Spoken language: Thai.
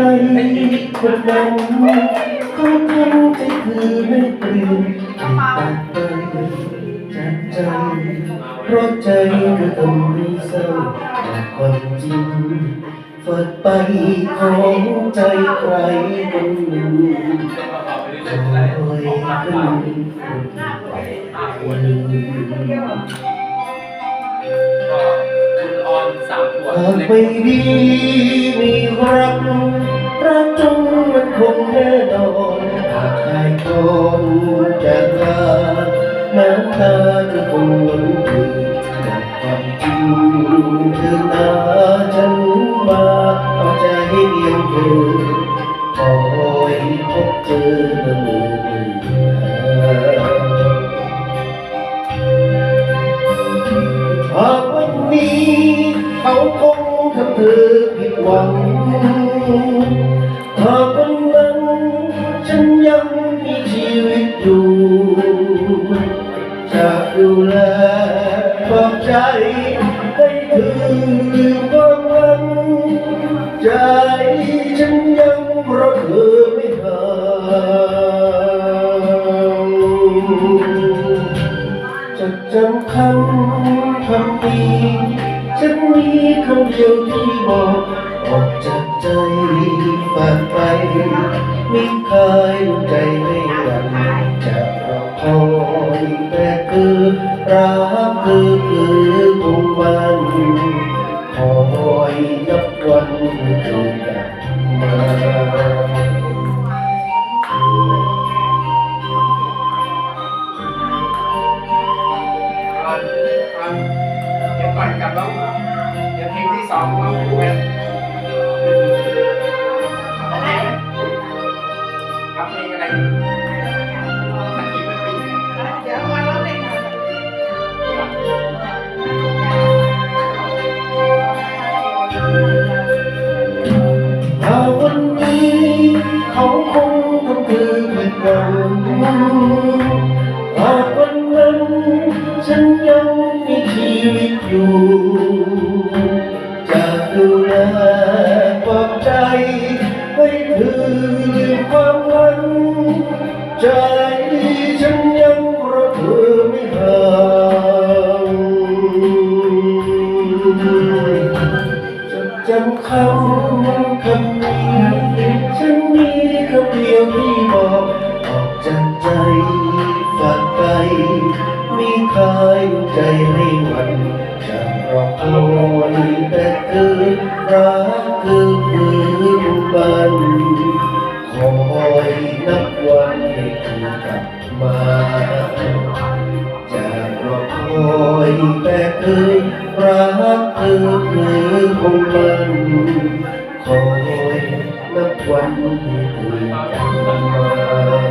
รคนนั้นเขาทำใจคือไม่เปลี่ยนตัดไปจากใจเพราะใจก็ต้องมีเศร้าความจริงฝัดไปของใจใครคนหนึ่งคอยขึ้นคน หากไม่ดีมีรัก รักจงมันคงแน่นอนหากใครก่อนจากลาน้ำตาจะคงหล่นอยู่บอกความจริงเธอหนาฉันมาเอาใจให้เพียงเธอคอยพบเจอ หวังหากวันนั้นฉันยังมีชีวิตอยู่ จะดูแลปลอบใจให้เธอความหวังใจฉันยังรักเธอไม่ห่างจะจำคำคำนี้ฉันมีคำเดียวที่บอก ออกจากใจฝากไป ไม่เคยรู้ใจไม่หวั่นจะรอคอยแต่คือรักคือคือคงมันคอยนับวันเมื่อเธอกลับมาเดี๋ยวก่อนกลับร้องเดี๋ยวเพลงที่สองร้องคู่กัน ถ้าวันนี้เขาคงทำเธอผิดหวังหากวันนั้นฉันยังมีชีวิตอยู่ ใจฉันยังรักเธอไม่ห่างจดจำคำคำนี้ฉันมีคำเดียวที่บอกออกจากใจฝากไปมีคายใจไม่หวั่นจะรอคอยแต่เธอรัก กลับมาจากรอคอยแต่เคยรักเธอเคยคงมันคอยนับวันที่เธอกลับมา